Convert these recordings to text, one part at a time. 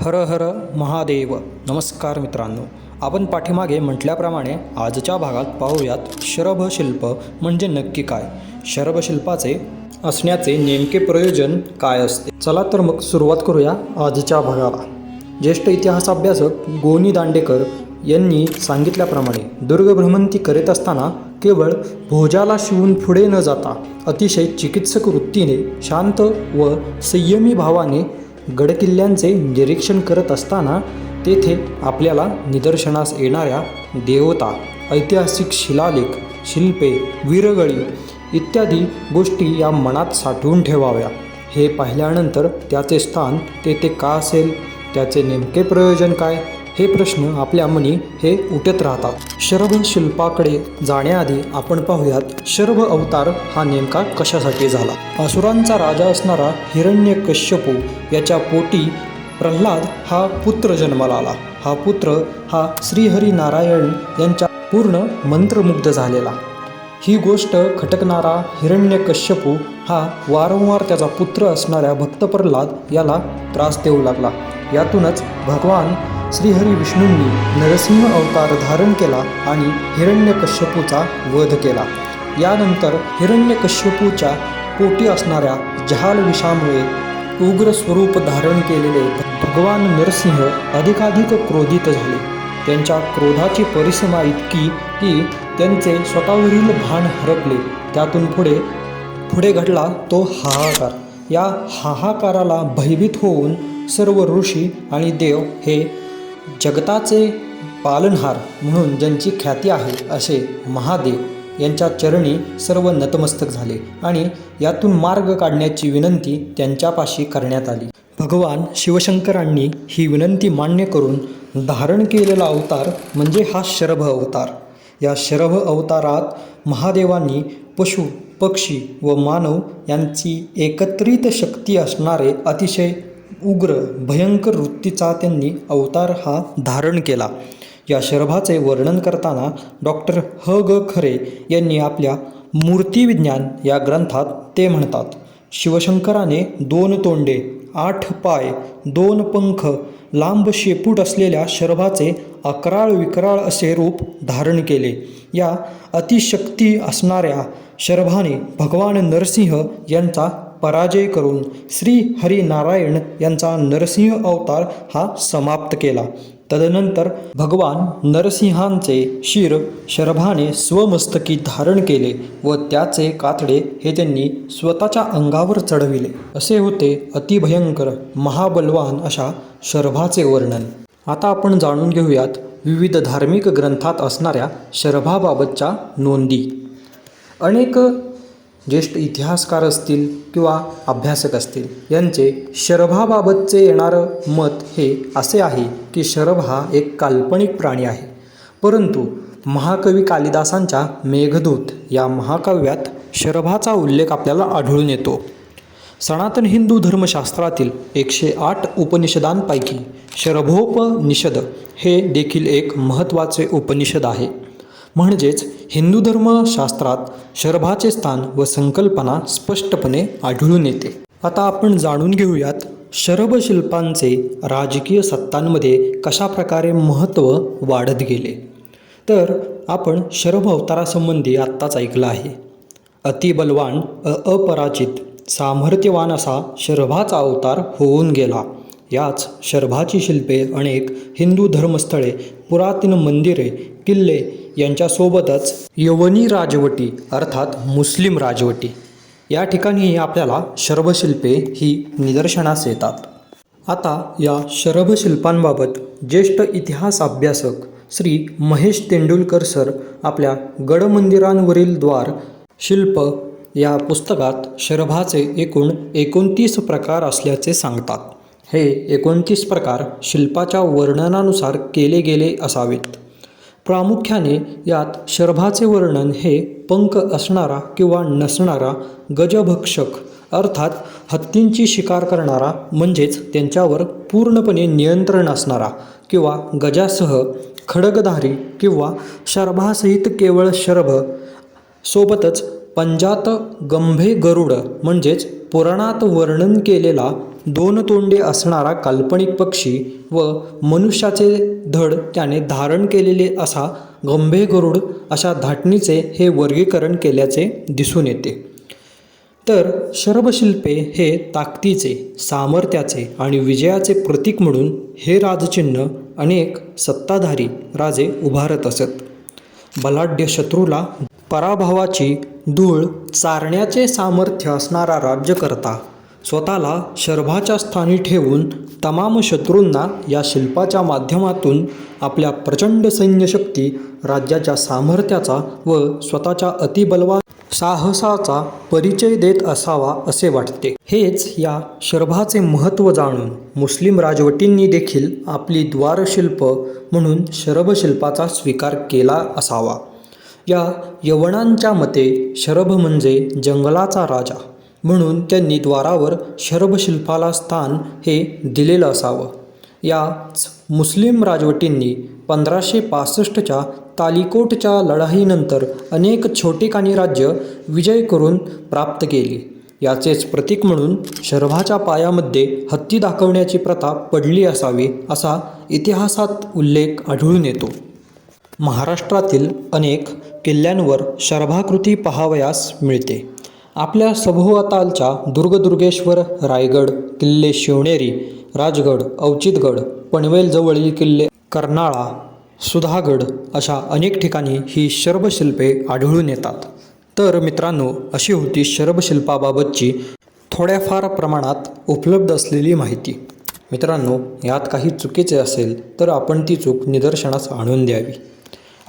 हर हर महादेव. नमस्कार मित्रांनो. आपण पाठीमागे म्हटल्याप्रमाणे आजच्या भागात पाहूयात शरभशिल्प म्हणजे नक्की काय? शरभशिल्पाचे असण्याचे नेमके प्रयोजन काय असते? चला तर मग सुरुवात करूया आजच्या भागाला. ज्येष्ठ इतिहास अभ्यासक गोनी दांडेकर यांनी सांगितल्याप्रमाणे दुर्गभ्रमंती करीत असताना केवळ भोजाला शिवून पुढे न जाता अतिशय चिकित्सक वृत्तीने शांत व संयमी भावाने गडकिल्ल्यांचे निरीक्षण करत असताना तेथे आपल्याला निदर्शनास येणाऱ्या देवता ऐतिहासिक शिलालेख शिल्पे वीरगळी इत्यादी गोष्टी या मनात साठवून ठेवाव्या. हे पाहिल्यानंतर त्याचे स्थान तेथे का असेल? त्याचे नेमके प्रयोजन काय? हे प्रश्न आपल्या मनी हे उठत राहतात. शरभ शिल्पाकडे जाण्याआधी आपण पाहूयात शरभ अवतार हा नेमका कशासाठी झाला? असुरांचा राजा असणारा हिरण्यकश्यपू याच्या पोटी प्रल्हाद हा पुत्र जन्माला आला. हा पुत्र हा श्रीहरी नारायण यांच्या पूर्ण मंत्रमुग्ध झालेला. ही गोष्ट खटकणारा हिरण्यकश्यपू हा वारंवार त्याचा पुत्र असणाऱ्या भक्त प्रल्हाद याला त्रास देऊ लागला. यातूनच भगवान श्रीहरी विष्णूंनी नरसिंह अवतार धारण केला आणि हिरण्यकश्यपूचा वध केला. यानंतर हिरण्यकश्यपूच्या पोटी असणाऱ्या जहाल विषामुळे उग्र स्वरूप धारण केलेले भगवान नरसिंह अधिकाधिक क्रोधित झाले. त्यांच्या क्रोधाची परिसीमा इतकी की त्यांचे स्वतःवरील भान हरपले. त्यातून पुढे पुढे घडला तो हाहाकार. या हाहाकाराला भयभीत होऊन सर्व ऋषी आणि देव हे जगताचे पालनहार म्हणून ज्यांची ख्याती आहे असे महादेव यांच्या चरणी सर्व नतमस्तक झाले आणि यातून मार्ग काढण्याची विनंती त्यांच्यापाशी करण्यात आली. भगवान शिवशंकरांनी ही विनंती मान्य करून धारण केलेला अवतार म्हणजे हा शरभ अवतार. या शरभ अवतारात महादेवांनी पशु पक्षी व मानव यांची एकत्रित शक्ती असणारे अतिशय उग्र भयंकर वृत्तीचा त्यांनी अवतार हा धारण केला. या शरभाचे वर्णन करताना डॉक्टर ह. ग. खरे यांनी आपल्या मूर्तिविज्ञान या ग्रंथात ते म्हणतात शिवशंकराने दोन तोंडे आठ पाय दोन पंख लांब शेपूट असलेल्या शर्भाचे अकराळ विकराळ असे रूप धारण केले. या अतिशक्ती असणाऱ्या शर्भाने भगवान नरसिंह यांचा पराजय करून श्री हरिनारायण यांचा नरसिंह अवतार हा समाप्त केला. तदनंतर भगवान नरसिंहांचे शिर शरभाने स्वमस्तकी धारण केले व त्याचे कातडे हे त्यांनी स्वतःच्या अंगावर चढविले. असे होते अतिभयंकर महाबलवान अशा शरभाचे वर्णन. आता आपण जाणून घेऊयात विविध धार्मिक ग्रंथात असणाऱ्या शरभाबाबतच्या नोंदी. अनेक ज्येष्ठ इतिहासकार असतील किंवा अभ्यासक असतील यांचे शरभाबाबतचे येणारं मत हे असे आहे की शरभ हा एक काल्पनिक प्राणी आहे. परंतु महाकवी कालिदासांच्या मेघदूत या महाकाव्यात शरभाचा उल्लेख आपल्याला आढळून येतो. सनातन हिंदू धर्मशास्त्रातील एकशे आठ उपनिषदांपैकी शरभोपनिषद हे देखील एक महत्त्वाचे उपनिषद आहे. म्हणजेच हिंदू धर्मशास्त्रात शरभाचे स्थान व संकल्पना स्पष्टपणे आढळून येते. आता आपण जाणून घेऊयात शरभ शिल्पांचे राजकीय सत्तांमध्ये कशा प्रकारे महत्त्व वाढत गेले. तर आपण शरभ अवतारासंबंधी आत्ताच ऐकलं आहे. अतिबलवान अ अपराजित सामर्थ्यवान असा शरभाचा अवतार होऊन गेला. याच शरभाची शिल्पे अनेक हिंदू धर्मस्थळे पुरातन मंदिरे किल्ले यांच्यासोबतच यवनी राजवटी अर्थात मुस्लिम राजवटी. या ठिकाणी आपल्याला शरभशिल्पे ही निदर्शनास येतात. आता या शरभशिल्पांबाबत ज्येष्ठ इतिहास अभ्यासक श्री महेश तेंडुलकर सर आपल्या गडमंदिरांवरील द्वार शिल्प या पुस्तकात शरभाचे एकूण एकोणतीस प्रकार असल्याचे सांगतात. हे एकोणतीस प्रकार शिल्पाच्या वर्णनानुसार केले गेले असावेत. प्रामुख्याने यात शर्भाचे वर्णन हे पंख असणारा किंवा नसणारा गजभक्षक अर्थात हत्तींची शिकार करणारा म्हणजेच त्यांच्यावर पूर्णपणे नियंत्रण असणारा किंवा गजासह खडगधारी किंवा शर्भासहित केवळ शरभ सोबतच पंजात गंभे गरुड म्हणजेच पुराणात वर्णन केलेला दोन तोंडे असणारा काल्पनिक पक्षी व मनुष्याचे धड त्याने धारण केलेले असा गंभे गरुड अशा धाटणीचे हे वर्गीकरण केल्याचे दिसून येते. तर शरभशिल्पे हे ताकदीचे सामर्थ्याचे आणि विजयाचे प्रतीक म्हणून हे राजचिन्ह अनेक सत्ताधारी राजे उभारत असत. बलाढ्य शत्रूला पराभवाची धूळ चारण्याचे सामर्थ्य असणारा राज्यकर्ता स्वतःला शर्भाच्या स्थानी ठेवून तमाम शत्रूंना या शिल्पाच्या माध्यमातून आपल्या प्रचंड सैन्यशक्ती राज्याच्या सामर्थ्याचा व स्वतःच्या अतिबलवा साहसाचा परिचय देत असावा असे वाटते. हेच या शर्भाचे महत्त्व जाणून मुस्लिम राजवटींनी देखील आपली द्वारशिल्प म्हणून शरभशिल्पाचा स्वीकार केला असावा. या यवनांच्या मते शरभ म्हणजे जंगलाचा राजा. म्हणून त्यांनी द्वारावर शरभशिल्पाला स्थान हे दिलेलं असावं. याच मुस्लिम राजवटींनी पंधराशे पासष्टच्या तालिकोटच्या लढाईनंतर अनेक छोटेखानी राज्य विजय करून प्राप्त केली. याचेच प्रतीक म्हणून शरभाच्या पायामध्ये हत्ती दाखवण्याची प्रथा पडली असावी असा इतिहासात उल्लेख आढळून येतो. महाराष्ट्रातील अनेक किल्ल्यांवर शर्भाकृती पहावयास मिळते. आपल्या सभोवतालच्या दुर्गदुर्गेश्वर रायगड किल्ले शिवनेरी राजगड अवचितगड पनवेलजवळील किल्ले कर्नाळा सुधागड अशा अनेक ठिकाणी ही शर्भशिल्पे आढळून येतात. तर मित्रांनो अशी होती शर्भशिल्पाबाबतची थोड्याफार प्रमाणात उपलब्ध असलेली माहिती. मित्रांनो यात काही चुकीचे असेल तर आपण ती चूक निदर्शनास आणून द्यावी.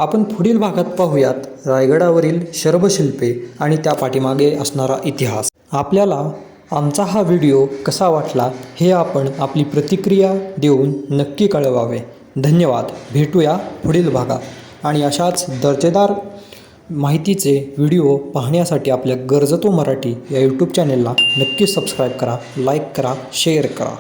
आपण पुढील भागात पाहूयात रायगडावरील शर्भशिल्पे आणि त्या पाठीमागे असणारा इतिहास. आपल्याला आमचा हा व्हिडिओ कसा वाटला हे आपण आपली प्रतिक्रिया देऊन नक्की कळवावे. धन्यवाद. भेटूया पुढील भागात. आणि अशाच दर्जेदार माहितीचे व्हिडिओ पाहण्यासाठी आपल्या गरजतो मराठी या यूट्यूब चॅनेलला नक्की सबस्क्राईब करा लाईक करा शेअर करा.